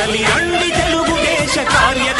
కదలి రండి తెలుగుదేశ కార్యకర్తలారా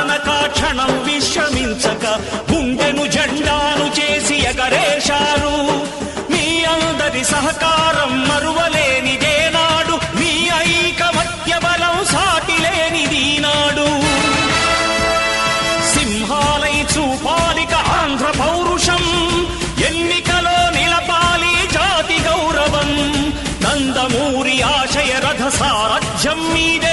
క్షణం విశ్రమించక గుండెను జెండాను చేసి ఎగరేశారు. మీ అందరి సహకారం మరువలేనిదేనాడు మీ ఐక మధ్య బలం సాటిలేనిదీనాడు. సింహాలై చూపాలిక ఆంధ్ర పౌరుషం ఎన్నికలో నిలపాలి జాతి గౌరవం. నందమూరి ఆశయ రథ సారథ్యం మీదే